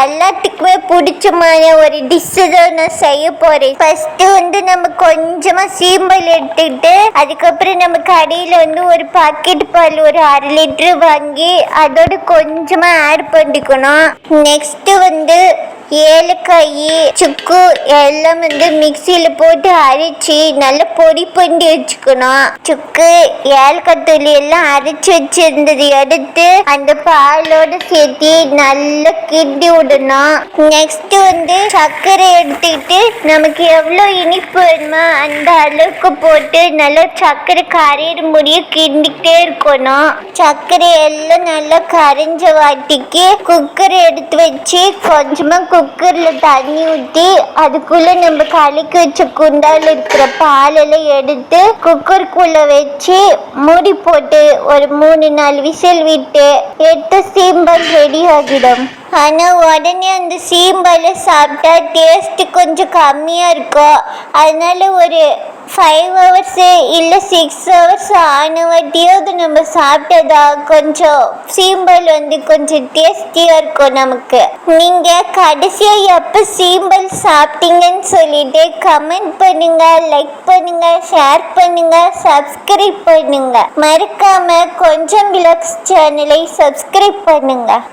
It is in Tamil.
எல்லாத்துக்குமே பிடிச்சமான ஒரு டிஷ்ஷு தான் நான் செய்ய போகிறேன் ஃபஸ்ட்டு வந்து நம்ம கொஞ்சமாக சீம்பல் எடுத்துக்கிட்டு அதுக்கப்புறம் நம்ம கடையில் வந்து ஒரு பாக்கெட் பால் ஒரு அரை லிட்டரு வாங்கி அதோட கொஞ்சமாக ஆட் பண்ணிக்கணும். நெக்ஸ்ட்டு வந்து ஏலக்காய் சுக்கு எல்லாம் வந்து மிக்சியில் போட்டு அரைச்சி நல்லா பொடி பண்ணி வச்சுக்கணும். சுக்கு ஏலக்காய் தூள் எல்லாம் அரைச்சி வச்சிருந்தது எடுத்து அந்த பாலோட சேர்த்து நல்லா கிண்டி விடணும். நெக்ஸ்ட் வந்து சர்க்கரை எடுத்துக்கிட்டு நமக்கு எவ்வளோ இனிப்பு வேணுமோ அந்த அளவுக்கு போட்டு நல்லா சர்க்கரை கரையிற முடியும் கிண்டிக்கிட்டே இருக்கணும். சர்க்கரை எல்லாம் நல்லா கரைஞ்ச வாட்டிக்கு குக்கர் எடுத்து வச்சு கொஞ்சமாக குக்கர்ல தண்ணி ஊற்றி அதுக்குள்ள நம்ம கலக்கி வச்ச குண்டால் இருக்கிற பாலெல்லாம் எடுத்து குக்கருக்குள்ளே வச்சு மூடி போட்டு ஒரு மூணு நாலு விசில் விட்டு எடுத்து சீம்பல் ரெடி ஆகிடும். ஆனால் உடனே அந்த சீம்பலை சாப்பிட்டா டேஸ்ட்டு கொஞ்சம் கம்மியாக இருக்கும் அதனால் ஒரு ஃபைவ் ஹவர்ஸு இல்லை சிக்ஸ் ஹவர்ஸ் ஆன வாட்டியாவது நம்ம சாப்பிட்டதா? கொஞ்சம் சீம்பல் வந்து கொஞ்சம் டேஸ்டியாக இருக்கும் நமக்கு? நீங்கள் கடைசியாக எப்போ சீம்பல் சாப்பிட்டீங்கன்னு சொல்லிட்டு கமெண்ட் பண்ணுங்கள் லைக் பண்ணுங்கள் ஷேர் பண்ணுங்கள் சப்ஸ்கிரைப் பண்ணுங்கள் மறக்காமல் கொஞ்சம் விளக்ஸ் சேனலை சப்ஸ்கிரைப் பண்ணுங்கள்